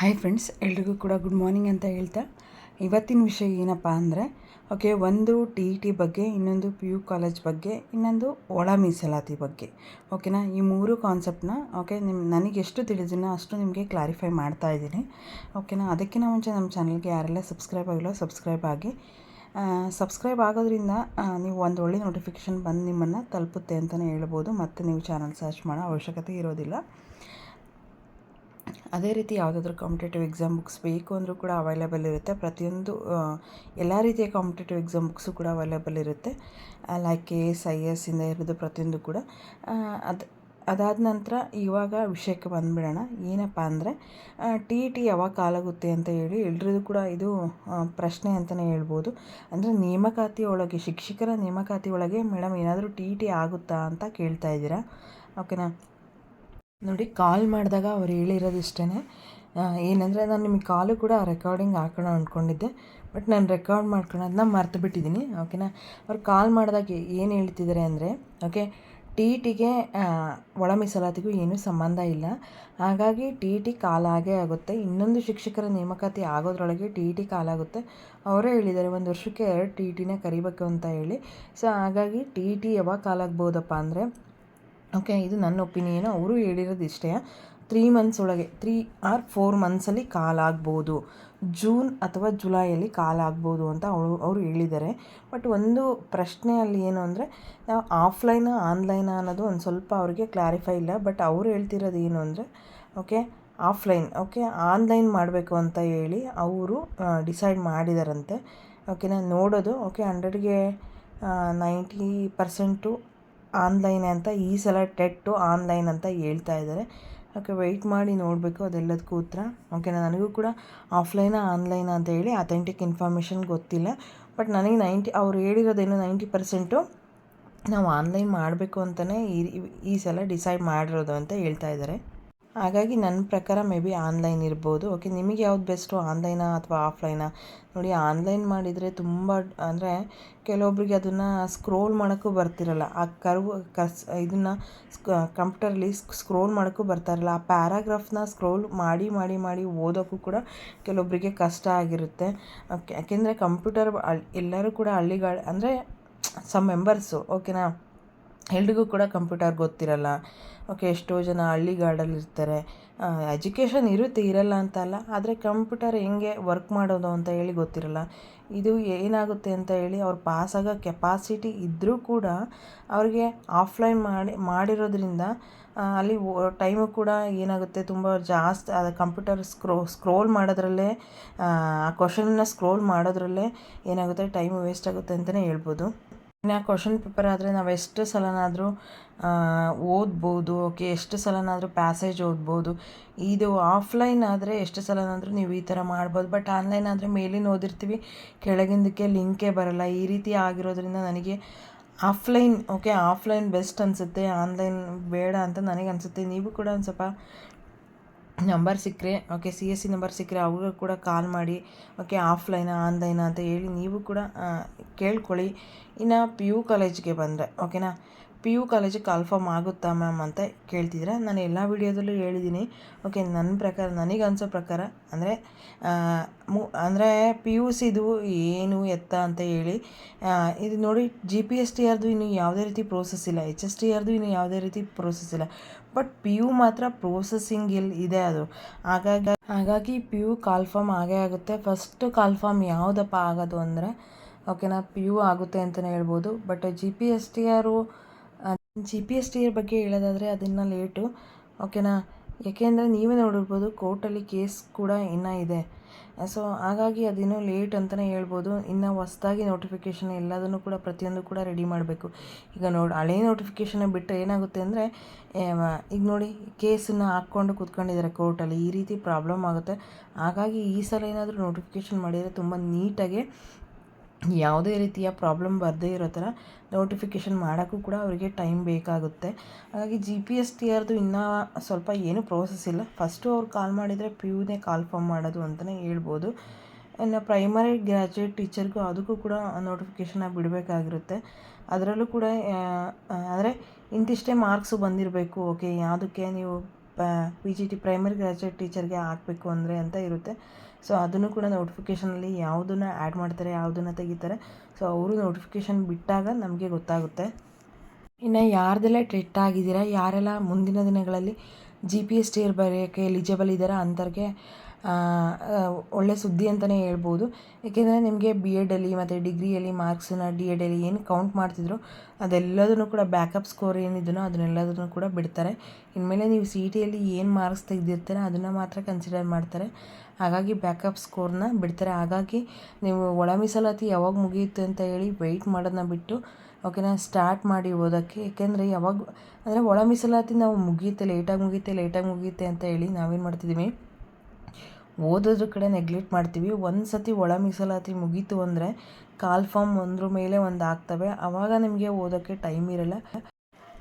Hi friends ಎಲ್ರಿಗೂ ಕೂಡ good morning ಅಂತ ಹೇಳ್ತಾ. ಇವತ್ತಿನ ವಿಷಯ ಏನಪ್ಪ ಅಂದರೆ ಓಕೆ ಒಂದು ಟಿ ಇ ಟಿ ಬಗ್ಗೆ, ಇನ್ನೊಂದು ಪಿ ಯು ಕಾಲೇಜ್ ಬಗ್ಗೆ, ಇನ್ನೊಂದು ಒಳ ಮೀಸಲಾತಿ ಬಗ್ಗೆ. ಓಕೆನಾ ಈ ಮೂರು ಕಾನ್ಸೆಪ್ಟನ್ನ ಓಕೆ ನಿಮ್ಮ ನನಗೆ ಎಷ್ಟು ತಿಳಿದಿನೋ ಅಷ್ಟು ನಿಮಗೆ ಕ್ಲಾರಿಫೈ ಮಾಡ್ತಾ ಇದ್ದೀನಿ. ಓಕೆನಾ ಅದಕ್ಕಿಂತ ಮುಂಚೆ ನಮ್ಮ ಚಾನಲ್ಗೆ ಯಾರೆಲ್ಲ ಸಬ್ಸ್ಕ್ರೈಬ್ ಆಗಿಲ್ಲ ಸಬ್ಸ್ಕ್ರೈಬ್ ಆಗಿ. ಸಬ್ಸ್ಕ್ರೈಬ್ ಆಗೋದ್ರಿಂದ ನೀವು ಒಂದು ಒಳ್ಳೆ ನೋಟಿಫಿಕೇಷನ್ ಬಂದು ನಿಮ್ಮನ್ನು ತಲುಪುತ್ತೆ ಅಂತಲೇ ಹೇಳ್ಬೋದು. ಮತ್ತು ನೀವು ಚಾನಲ್ ಸರ್ಚ್ ಮಾಡೋ ಅವಶ್ಯಕತೆ ಇರೋದಿಲ್ಲ. ಅದೇ ರೀತಿ ಯಾವುದಾದ್ರೂ ಕಾಂಪಿಟೇಟಿವ್ ಎಕ್ಸಾಮ್ ಬುಕ್ಸ್ ಬೇಕು ಅಂದರೂ ಕೂಡ ಅವೈಲೇಬಲ್ ಇರುತ್ತೆ. ಪ್ರತಿಯೊಂದು ಎಲ್ಲ ರೀತಿಯ ಕಾಂಪಿಟೇಟಿವ್ ಎಕ್ಸಾಮ್ ಬುಕ್ಸು ಕೂಡ ಅವೈಲೇಬಲ್ ಇರುತ್ತೆ. Like K S I S ಇಂದ ಇರೋದು ಪ್ರತಿಯೊಂದು ಕೂಡ. ಅದು, ಅದಾದ ನಂತರ ಇವಾಗ ವಿಷಯಕ್ಕೆ ಬಂದುಬಿಡೋಣ. ಏನಪ್ಪ ಅಂದರೆ ಟಿ ಟಿ ಯಾವಾಗ ಕಾಲಾಗುತ್ತೆ ಅಂತ ಹೇಳಿ ಎಲ್ರಿಗೂ ಕೂಡ ಇದು ಪ್ರಶ್ನೆ ಅಂತಲೇ ಹೇಳ್ಬೋದು. ಅಂದರೆ ನೇಮಕಾತಿ ಒಳಗೆ, ಶಿಕ್ಷಕರ ನೇಮಕಾತಿ ಒಳಗೆ ಮೇಡಮ್ ಏನಾದರೂ ಟಿ ಟಿ ಆಗುತ್ತಾ ಅಂತ ಕೇಳ್ತಾ ಇದ್ದೀರಾ? ಓಕೆನಾ ನೋಡಿ, ಕಾಲ್ ಮಾಡಿದಾಗ ಅವ್ರು ಹೇಳಿರೋದು ಇಷ್ಟೇ ಏನಂದರೆ ನಾನು ನಿಮಗೆ ಕಾಲು ಕೂಡ ರೆಕಾರ್ಡಿಂಗ್ ಹಾಕೋಣ ಅಂದ್ಕೊಂಡಿದ್ದೆ ಬಟ್ ನಾನು ರೆಕಾರ್ಡ್ ಮಾಡ್ಕೊಳೋದನ್ನ ಮರ್ತು ಬಿಟ್ಟಿದ್ದೀನಿ ಓಕೆನಾ ಅವ್ರು ಕಾಲ್ ಮಾಡಿದಾಗ ಏನು ಹೇಳ್ತಿದ್ದಾರೆ ಅಂದರೆ ಓಕೆ ಟಿ ಟಿಗೆ ಒಳ ಮೀಸಲಾತಿಗೂ ಏನೂ ಸಂಬಂಧ ಇಲ್ಲ. ಹಾಗಾಗಿ ಟಿ ಟಿ ಕಾಲಾಗೇ ಆಗುತ್ತೆ. ಇನ್ನೊಂದು ಶಿಕ್ಷಕರ ನೇಮಕಾತಿ ಆಗೋದ್ರೊಳಗೆ ಟಿ ಇ ಟಿ ಕಾಲಾಗುತ್ತೆ. ಅವರೇ ಹೇಳಿದ್ದಾರೆ ಒಂದು ವರ್ಷಕ್ಕೆ ಎರಡು ಟಿ ಟಿನೇ ಕರಿಬೇಕು ಅಂತ ಹೇಳಿ. ಸೊ ಹಾಗಾಗಿ ಟಿ ಇ ಟಿ ಯಾವಾಗ ಕಾಲಾಗ್ಬೋದಪ್ಪ ಅಂದರೆ ಓಕೆ, ಇದು ನನ್ನ ಒಪಿನಿಯನ್. ಅವರು ಹೇಳಿರೋದು ಇಷ್ಟೇ. ತ್ರೀ ಮಂತ್ಸ್ ಒಳಗೆ, ತ್ರೀ ಆರ್ ಫೋರ್ ಮಂತ್ಸಲ್ಲಿ ಕಾಲಾಗ್ಬೋದು ಜೂನ್ ಅಥವಾ ಜುಲೈಯಲ್ಲಿ ಕಾಲಾಗ್ಬೋದು ಅಂತ ಅವರು ಅವರು ಹೇಳಿದ್ದಾರೆ. ಬಟ್ ಒಂದು ಪ್ರಶ್ನೆ ಅಲ್ಲಿ ಏನು ಅಂದರೆ, ನಾವು ಆಫ್ಲೈನಾ, ಆನ್ಲೈನಾ ಅನ್ನೋದು ಒಂದು ಸ್ವಲ್ಪ ಅವರಿಗೆ ಕ್ಲಾರಿಫೈ ಇಲ್ಲ. ಬಟ್ ಅವರು ಹೇಳ್ತಿರೋದು ಏನು ಅಂದರೆ, ಓಕೆ, ಆಫ್ಲೈನ್, ಓಕೆ, ಆನ್ಲೈನ್ ಮಾಡಬೇಕು ಅಂತ ಹೇಳಿ ಅವರು ಡಿಸೈಡ್ ಮಾಡಿದಾರಂತೆ. ಓಕೆನಾ, ನೋಡೋದು. ಓಕೆ, ಹಂಡ್ರೆಡ್ಗೆ ನೈಂಟಿ ಪರ್ಸೆಂಟು ಆನ್ಲೈನ್ ಅಂತ, ಈ ಸಲ ಟೆಟ್ಟು ಆನ್ಲೈನ್ ಅಂತ ಹೇಳ್ತಾ ಇದ್ದಾರೆ. ಓಕೆ ವೆಯ್ಟ್ ಮಾಡಿ ನೋಡಬೇಕು ಅದೆಲ್ಲದಕ್ಕೂ ಉತ್ತರ. ಓಕೆನಾ ನನಗೂ ಕೂಡ ಆಫ್ಲೈನಾ ಆನ್ಲೈನ್ ಅಂತ ಹೇಳಿ ಅಥೆಂಟಿಕ್ ಇನ್ಫಾರ್ಮೇಷನ್ ಗೊತ್ತಿಲ್ಲ. ಬಟ್ ನನಗೆ ನೈಂಟಿ, ಅವ್ರು ಹೇಳಿರೋದೇನು ನೈಂಟಿ ಪರ್ಸೆಂಟು ನಾವು ಆನ್ಲೈನ್ ಮಾಡಬೇಕು ಅಂತಲೇ ಈ ಈ ಸಲ ಡಿಸೈಡ್ ಮಾಡಿರೋದು ಅಂತ ಹೇಳ್ತಾ ಇದ್ದಾರೆ. ಹಾಗಾಗಿ ನನ್ನ ಪ್ರಕಾರ ಮೇ ಬಿ ಆನ್ಲೈನ್ ಇರ್ಬೋದು. ಓಕೆ, ನಿಮಗೆ ಯಾವ್ದು ಬೆಸ್ಟು, ಆನ್ಲೈನಾ ಅಥವಾ ಆಫ್ಲೈನಾ? ನೋಡಿ, ಆನ್ಲೈನ್ ಮಾಡಿದರೆ ತುಂಬ ಅಂದರೆ ಕೆಲವೊಬ್ರಿಗೆ ಅದನ್ನು ಸ್ಕ್ರೋಲ್ ಮಾಡೋಕ್ಕೂ ಬರ್ತಿರಲ್ಲ. ಆ ಕರ್ವ್ ಕಸ್ ಇದನ್ನು ಕಂಪ್ಯೂಟರಲ್ಲಿ ಸ್ಕ್ರೋಲ್ ಮಾಡೋಕ್ಕೂ ಬರ್ತಾಯಿರಲ್ಲ. ಆ ಪ್ಯಾರಾಗ್ರಾಫ್ನ ಸ್ಕ್ರೋಲ್ ಮಾಡಿ ಮಾಡಿ ಮಾಡಿ ಓದೋಕ್ಕೂ ಕೂಡ ಕೆಲವೊಬ್ಬರಿಗೆ ಕಷ್ಟ ಆಗಿರುತ್ತೆ. ಯಾಕೆಂದರೆ ಕಂಪ್ಯೂಟರ್ ಎಲ್ಲರೂ ಕೂಡ ಹಳ್ಳಿಗಳ, ಅಂದರೆ ಸಮ್ ಮೆಂಬರ್ಸು ಓಕೆನಾ? ಎಲ್ರಿಗೂ ಕೂಡ ಕಂಪ್ಯೂಟರ್ ಗೊತ್ತಿರಲ್ಲ. ಓಕೆ, ಎಷ್ಟೋ ಜನ ಹಳ್ಳಿಗಾಡಲ್ಲಿ ಇರ್ತಾರೆ ಎಜುಕೇಷನ್ ಇರುತ್ತೆ, ಇರಲ್ಲ ಅಂತ ಅಲ್ಲ ಆದರೆ ಕಂಪ್ಯೂಟರ್ ಹೆಂಗೆ ವರ್ಕ್ ಮಾಡೋದು ಅಂತ ಹೇಳಿ ಗೊತ್ತಿರಲ್ಲ. ಇದು ಏನಾಗುತ್ತೆ ಅಂತ ಹೇಳಿ ಅವ್ರು ಪಾಸಾಗೋ ಕೆಪಾಸಿಟಿ ಇದ್ದರೂ ಕೂಡ ಅವ್ರಿಗೆ ಆಫ್ಲೈನ್ ಮಾಡಿ, ಮಾಡಿರೋದ್ರಿಂದ ಅಲ್ಲಿ ಟೈಮು ಕೂಡ ಏನಾಗುತ್ತೆ, ತುಂಬ ಜಾಸ್ತಿ, ಅದು ಕಂಪ್ಯೂಟರ್ ಸ್ಕ್ರೋ ಸ್ಕ್ರೋಲ್ ಮಾಡೋದ್ರಲ್ಲೇ, ಆ ಕ್ವಶನ್ನ ಸ್ಕ್ರೋಲ್ ಮಾಡೋದ್ರಲ್ಲೇ ಏನಾಗುತ್ತೆ ಟೈಮ್ ವೇಸ್ಟ್ ಆಗುತ್ತೆ ಅಂತಲೇ ಹೇಳ್ಬೋದು. ಇನ್ನು ಕ್ವಶನ್ ಪೇಪರ್ ಆದರೆ ನಾವು ಎಷ್ಟು ಸಲನಾದರೂ ಓದ್ಬೋದು ಓಕೆ ಎಷ್ಟು ಸಲನಾದರೂ ಪ್ಯಾಸೇಜ್ ಓದ್ಬೋದು. ಇದು ಆಫ್ಲೈನ್ ಆದರೆ ಎಷ್ಟು ಸಲನಾದರೂ ನೀವು ಈ ಥರ ಮಾಡ್ಬೋದು. ಬಟ್ ಆನ್ಲೈನ್ ಆದರೆ ಮೇಲಿನ ಓದಿರ್ತೀವಿ, ಕೆಳಗಿಂದಕ್ಕೆ ಲಿಂಕೇ ಬರಲ್ಲ. ಈ ರೀತಿ ಆಗಿರೋದ್ರಿಂದ ನನಗೆ ಆಫ್ಲೈನ್ ಓಕೆ ಆಫ್ಲೈನ್ ಬೆಸ್ಟ್ ಅನಿಸುತ್ತೆ ಆನ್ಲೈನ್ ಬೇಡ ಅಂತ ನನಗೆ ಅನಿಸುತ್ತೆ ನೀವು ಕೂಡ ಒಂದು ಸ್ವಲ್ಪ ನಂಬರ್ ಸಿಕ್ಕರೆ okay C S C number ಸಿಕ್ಕರೆ ಅವ್ರಿಗೂ ಕೂಡ ಕಾಲ್ ಮಾಡಿ ಓಕೆ ಆಫ್ಲೈನಾ ಆನ್ಲೈನಾ ಅಂತ ಹೇಳಿ ನೀವು ಕೂಡ ಕೇಳ್ಕೊಳ್ಳಿ. ಇನ್ನು ಪಿ ಯು ಕಾಲೇಜ್ಗೆ ಬಂದರೆ ಓಕೆನಾ ಪಿ ಯು ಕಾಲೇಜಿಗೆ ಕಾಲ್ಫಾರ್ಮ್ ಆಗುತ್ತಾ ಮ್ಯಾಮ್ ಅಂತ ಕೇಳ್ತಿದ್ರೆ ನಾನು ಎಲ್ಲ ವೀಡಿಯೋದಲ್ಲೂ ಹೇಳಿದ್ದೀನಿ. ಓಕೆ, ನನ್ನ ಪ್ರಕಾರ, ನನಗೆ ಅನಿಸೋ ಪ್ರಕಾರ ಅಂದರೆ ಮು, ಅಂದರೆ ಪಿ ಯು ಸಿದು ಏನು ಎತ್ತ ಅಂತ ಹೇಳಿ ಇದು ನೋಡಿ, ಜಿ ಪಿ ಎಸ್ ಟಿ ಆರ್ದು ಇನ್ನು ಯಾವುದೇ ರೀತಿ ಪ್ರೋಸೆಸ್ ಇಲ್ಲ. ಎಚ್ ಎಸ್ ಟಿ ಆರ್ದು ಇನ್ನು ಯಾವುದೇ ರೀತಿ ಪ್ರೋಸೆಸ್ ಇಲ್ಲ. ಬಟ್ ಪಿ ಯು ಮಾತ್ರ ಪ್ರೋಸೆಸಿಂಗ್ ಇಲ್ಲಿ ಇದೆ ಅದು. ಹಾಗಾಗಿ ಹಾಗಾಗಿ ಪಿ ಯು ಕಾಲ್ಫಾರ್ಮ್ ಆಗೇ ಆಗುತ್ತೆ. ಫಸ್ಟು ಕಾಲ್ಫಾರ್ಮ್ ಯಾವುದಪ್ಪ ಆಗೋದು ಅಂದರೆ, ಓಕೆನಾ, ಪಿ ಯು ಆಗುತ್ತೆ ಅಂತಲೇ ಹೇಳ್ಬೋದು. But G P S T ಆರು G P S T R ಬಗ್ಗೆ ಹೇಳೋದಾದರೆ ಅದನ್ನು ಲೇಟು, ಓಕೆನಾ? ಯಾಕೆಂದರೆ ನೀವೇ ನೋಡಿರ್ಬೋದು ಕೋರ್ಟಲ್ಲಿ ಕೇಸ್ ಕೂಡ ಇನ್ನೂ ಇದೆ. ಸೊ ಹಾಗಾಗಿ ಅದಿನ್ನೂ ಲೇಟ್ ಅಂತಲೇ ಹೇಳ್ಬೋದು. ಇನ್ನು ಹೊಸ್ದಾಗಿ ನೋಟಿಫಿಕೇಷನ್ ಎಲ್ಲದನ್ನು ಕೂಡ ಪ್ರತಿಯೊಂದು ಕೂಡ ರೆಡಿ ಮಾಡಬೇಕು. ಈಗ ನೋಡಿ, ಹಳೆ ನೋಟಿಫಿಕೇಷನ್ ಬಿಟ್ಟರೆ ಏನಾಗುತ್ತೆ ಅಂದರೆ ಈಗ ನೋಡಿ ಕೇಸನ್ನು ಹಾಕ್ಕೊಂಡು ಕೂತ್ಕೊಂಡಿದ್ದಾರೆ ಕೋರ್ಟಲ್ಲಿ, ಈ ರೀತಿ ಪ್ರಾಬ್ಲಮ್ ಆಗುತ್ತೆ. ಹಾಗಾಗಿ ಈ ಸಲ ಏನಾದರೂ ನೋಟಿಫಿಕೇಷನ್ ಮಾಡಿದರೆ ತುಂಬ ನೀಟಾಗಿ ಯಾವುದೇ ರೀತಿಯ ಪ್ರಾಬ್ಲಮ್ ಬರದೇ ಇರೋ ಥರ ನೋಟಿಫಿಕೇಷನ್ ಮಾಡೋಕ್ಕೂ ಕೂಡ ಅವರಿಗೆ ಟೈಮ್ ಬೇಕಾಗುತ್ತೆ. ಹಾಗಾಗಿ ಜಿ ಪಿ ಎಸ್ ಟಿ ಆರ್ದು ಇನ್ನೂ ಸ್ವಲ್ಪ ಏನು ಪ್ರೋಸೆಸ್ ಇಲ್ಲ. ಫಸ್ಟು ಅವ್ರು ಕಾಲ್ ಮಾಡಿದರೆ ಪಿ ಯುನೇ ಕಾಲ್ ಫಾರ್ಮ್ ಮಾಡೋದು ಅಂತಲೇ ಹೇಳ್ಬೋದು. ಇನ್ನು ಪ್ರೈಮರಿ ಗ್ರ್ಯಾಜುಯೇಟ್ ಟೀಚರ್ಗೂ ಅದಕ್ಕೂ ಕೂಡ ನೋಟಿಫಿಕೇಷನ್ನ ಬಿಡಬೇಕಾಗಿರುತ್ತೆ. ಅದರಲ್ಲೂ ಕೂಡ ಅಂದರೆ ಇಂತಿಷ್ಟೇ ಮಾರ್ಕ್ಸು ಬಂದಿರಬೇಕು. ಓಕೆ ಯಾವುದಕ್ಕೆ ನೀವು P G T primary graduate ಟೀಚರ್ಗೆ ಹಾಕಬೇಕು ಅಂದರೆ ಅಂತ ಇರುತ್ತೆ. ಸೊ ಅದನ್ನು ಕೂಡ ನೋಟಿಫಿಕೇಷನಲ್ಲಿ ಯಾವುದನ್ನು ಆ್ಯಡ್ ಮಾಡ್ತಾರೆ, ಯಾವುದನ್ನು ತೆಗಿತಾರೆ. ಸೊ ಅವರು ನೋಟಿಫಿಕೇಷನ್ ಬಿಟ್ಟಾಗ ನಮಗೆ ಗೊತ್ತಾಗುತ್ತೆ. ಇನ್ನು ಯಾರ್ದೆಲ್ಲ ಟ್ರಿಟ್ ಆಗಿದ್ದೀರಾ, ಯಾರೆಲ್ಲ ಮುಂದಿನ ದಿನಗಳಲ್ಲಿ ಜಿ ಪಿ ಎಸ್ ಟಿ ಬರೆಯೋಕ್ಕೆ ಎಲಿಜಿಬಲ್ ಇದ್ದಾರಾ ಅಂಥವ್ರಿಗೆ ಒಳ್ಳೆ ಸುದ್ದಿ ಅಂತಲೇ ಹೇಳ್ಬೋದು. ಏಕೆಂದರೆ ನಿಮಗೆ ಬಿ ಎಡಲ್ಲಿ ಮತ್ತು ಡಿಗ್ರಿಯಲ್ಲಿ ಮಾರ್ಕ್ಸನ್ನ ಡಿ ಎಡಲ್ಲಿ ಏನು ಕೌಂಟ್ ಮಾಡ್ತಿದ್ರು ಅದೆಲ್ಲದನ್ನು ಕೂಡ ಬ್ಯಾಕಪ್ ಸ್ಕೋರ್ ಏನಿದೆಯೋ ಅದನ್ನೆಲ್ಲದನ್ನು ಕೂಡ ಬಿಡ್ತಾರೆ. ಇನ್ಮೇಲೆ ನೀವು ಸಿ ಟಿಯಲ್ಲಿ ಏನು ಮಾರ್ಕ್ಸ್ ತೆಗೆದಿರ್ತೀರ ಅದನ್ನು ಮಾತ್ರ ಕನ್ಸಿಡರ್ ಮಾಡ್ತಾರೆ. ಹಾಗಾಗಿ ಬ್ಯಾಕಪ್ ಸ್ಕೋರ್ನ ಬಿಡ್ತಾರೆ. ಹಾಗಾಗಿ ನೀವು ಒಳ ಮೀಸಲಾತಿ ಯಾವಾಗ ಮುಗಿಯುತ್ತೆ ಅಂತ ಹೇಳಿ ವೆಯ್ಟ್ ಮಾಡೋದನ್ನ ಬಿಟ್ಟು ಓಕೆನಾ ಸ್ಟಾರ್ಟ್ ಮಾಡಿ ಓದೋಕ್ಕೆ. ಏಕೆಂದರೆ ಯಾವಾಗ, ಅಂದರೆ ಒಳ ಮೀಸಲಾತಿ ನಾವು ಮುಗಿಯುತ್ತೆ ಲೇಟಾಗಿ ಮುಗಿಯುತ್ತೆ ಲೇಟಾಗಿ ಮುಗಿಯುತ್ತೆ ಅಂತ ಹೇಳಿ ನಾವೇನು ಮಾಡ್ತಿದ್ದೀವಿ ಓದೋದ್ರ ಕಡೆ ನೆಗ್ಲೆಕ್ಟ್ ಮಾಡ್ತೀವಿ. ಒಂದು ಸತಿ ಒಳ ಮೀಸಲಾತಿ ಮುಗೀತು ಅಂದರೆ ಕಾಲ್ ಫಾರ್ಮ್ ಒಂದ್ರ ಮೇಲೆ ಒಂದು ಆಗ್ತವೆ. ಆವಾಗ ನಿಮಗೆ ಓದೋಕ್ಕೆ ಟೈಮ್ ಇರಲ್ಲ.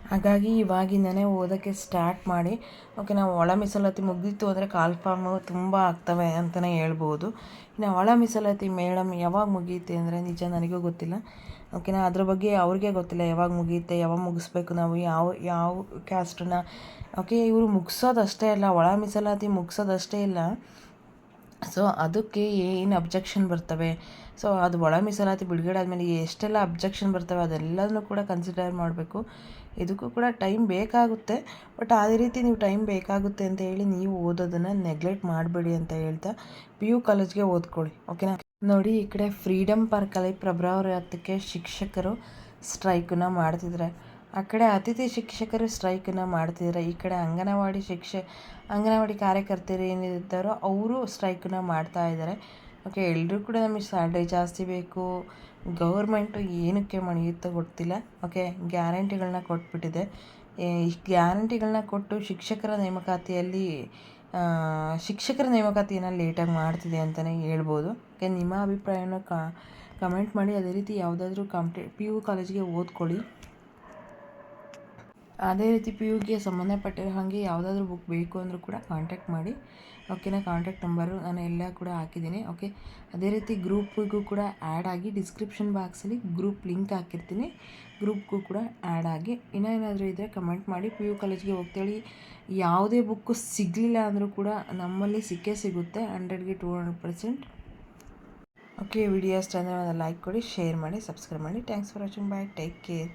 ಹಾಗಾಗಿ ಇವಾಗಿಂದನೇ ಓದೋಕ್ಕೆ ಸ್ಟಾರ್ಟ್ ಮಾಡಿ. ಓಕೆ ನಾವು ಒಳ ಮೀಸಲಾತಿ ಮುಗಿದಿತ್ತು ಅಂದರೆ ಕಾಲ್ ಫಾರ್ಮು ತುಂಬ ಆಗ್ತವೆ ಅಂತಲೇ ಹೇಳ್ಬೋದು. ಇನ್ನು ಒಳ ಮೀಸಲಾತಿ ಮೇಡಮ್ ಯಾವಾಗ ಮುಗಿಯುತ್ತೆ ಅಂದರೆ ನಿಜ ನನಗೂ ಗೊತ್ತಿಲ್ಲ. ಓಕೆನಾ ಅದ್ರ ಬಗ್ಗೆ ಅವ್ರಿಗೆ ಗೊತ್ತಿಲ್ಲ ಯಾವಾಗ ಮುಗಿಯುತ್ತೆ ಯಾವಾಗ ಮುಗಿಸ್ಬೇಕು ನಾವು, ಯಾವ ಯಾವ ಕ್ಯಾಸ್ಟನ್ನ ಓಕೆ ಇವರು ಮುಗಿಸೋದಷ್ಟೇ ಅಲ್ಲ, ಒಳ ಮೀಸಲಾತಿ ಮುಗಿಸೋದಷ್ಟೇ ಇಲ್ಲ. ಸೊ ಅದಕ್ಕೆ ಏನು ಅಬ್ಜೆಕ್ಷನ್ ಬರ್ತವೆ? ಸೊ ಅದು ಒಳ ಮೀಸಲಾತಿ ಬಿಡುಗಡೆ ಆದಮೇಲೆ ಎಷ್ಟೆಲ್ಲ ಅಬ್ಜೆಕ್ಷನ್ ಬರ್ತವೆ ಅದೆಲ್ಲದನ್ನು ಕೂಡ ಕನ್ಸಿಡರ್ ಮಾಡಬೇಕು. ಇದಕ್ಕೂ ಕೂಡ ಟೈಮ್ ಬೇಕಾಗುತ್ತೆ. ಬಟ್ ಅದೇ ರೀತಿ ನೀವು ಟೈಮ್ ಬೇಕಾಗುತ್ತೆ ಅಂತ ಹೇಳಿ ನೀವು ಓದೋದನ್ನು ನೆಗ್ಲೆಕ್ಟ್ ಮಾಡಬೇಡಿ ಅಂತ ಹೇಳ್ತಾ ಪಿ ಯು ಕಾಲೇಜ್ಗೆ ಓದ್ಕೊಳ್ಳಿ ಓಕೆನಾ ನೋಡಿ, ಈ ಕಡೆ ಫ್ರೀಡಮ್ ಪಾರ್ಕಲ್ಲಿ ಫೆಬ್ರವರಿ ಹತ್ತಕ್ಕೆ ಶಿಕ್ಷಕರು ಸ್ಟ್ರೈಕನ್ನು ಮಾಡ್ತಿದ್ದಾರೆ. ಆ ಕಡೆ ಅತಿಥಿ ಶಿಕ್ಷಕರು ಸ್ಟ್ರೈಕನ್ನು ಮಾಡ್ತಿದ್ದಾರೆ ಈ ಕಡೆ ಅಂಗನವಾಡಿ ಶಿಕ್ಷ, ಅಂಗನವಾಡಿ ಕಾರ್ಯಕರ್ತರು ಏನಿದ್ದಾರೋ ಅವರು ಸ್ಟ್ರೈಕನ್ನು ಮಾಡ್ತಾ ಇದ್ದಾರೆ ಓಕೆ ಎಲ್ಲರೂ ಕೂಡ ನಮಗೆ ಸ್ಯಾಲ್ರಿ ಜಾಸ್ತಿ ಬೇಕು. ಗೌರ್ಮೆಂಟು ಏನಕ್ಕೆ ಮಣಿಯುತ್ತೋ ಗೊತ್ತಿಲ್ಲ. ಓಕೆ ಗ್ಯಾರಂಟಿಗಳನ್ನ ಕೊಟ್ಬಿಟ್ಟಿದೆ. ಈ ಗ್ಯಾರಂಟಿಗಳನ್ನ ಕೊಟ್ಟು ಶಿಕ್ಷಕರ ನೇಮಕಾತಿಯಲ್ಲಿ ಶಿಕ್ಷಕರ ನೇಮಕಾತಿಯನ್ನು ಲೇಟಾಗಿ ಮಾಡ್ತಿದೆ ಅಂತಲೇ ಹೇಳ್ಬೋದು. ಓಕೆ, ನಿಮ್ಮ ಅಭಿಪ್ರಾಯನ ಕಮೆಂಟ್ ಮಾಡಿ. ಅದೇ ರೀತಿ ಯಾವುದಾದ್ರೂ ಕಂಪ್ಲೀ, ಪಿ ಯು ಕಾಲೇಜಿಗೆ ಓದ್ಕೊಳ್ಳಿ. ಅದೇ ರೀತಿ ಪಿ ಯುಗೆ ಸಂಬಂಧಪಟ್ಟಿರೋ ಹಾಗೆ ಯಾವುದಾದ್ರೂ ಬುಕ್ ಬೇಕು ಅಂದರೂ ಕೂಡ ಕಾಂಟ್ಯಾಕ್ಟ್ ಮಾಡಿ. ಓಕೆನಾ ಕಾಂಟ್ಯಾಕ್ಟ್ ನಂಬರು ನಾನು ಎಲ್ಲ ಕೂಡ ಹಾಕಿದ್ದೀನಿ. ಓಕೆ ಅದೇ ರೀತಿ ಗ್ರೂಪಿಗೂ ಕೂಡ ಆ್ಯಡ್ ಆಗಿ ಡಿಸ್ಕ್ರಿಪ್ಷನ್ ಬಾಕ್ಸಲ್ಲಿ ಗ್ರೂಪ್ ಲಿಂಕ್ ಹಾಕಿರ್ತೀನಿ. ಗ್ರೂಪ್ಗೂ ಕೂಡ ಆ್ಯಡ್ ಆಗಿ. ಇನ್ನೂ ಏನಾದರೂ ಇದ್ದರೆ ಕಮೆಂಟ್ ಮಾಡಿ. ಪಿ ಯು ಕಾಲೇಜ್ಗೆ ಹೋಗ್ತೇಳಿ. ಯಾವುದೇ ಬುಕ್ಕು ಸಿಗಲಿಲ್ಲ ಅಂದರೂ ಕೂಡ ನಮ್ಮಲ್ಲಿ ಸಿಕ್ಕೇ ಸಿಗುತ್ತೆ. ಹಂಡ್ರೆಡ್ಗೆ two hundred percent okay video ಇಷ್ಟ ಅಂದರೆ ಲೈಕ್ ಕೊಡಿ ಶೇರ್ ಮಾಡಿ ಸಬ್ಸ್ಕ್ರೈಬ್ ಮಾಡಿ. Thanks for watching bye take care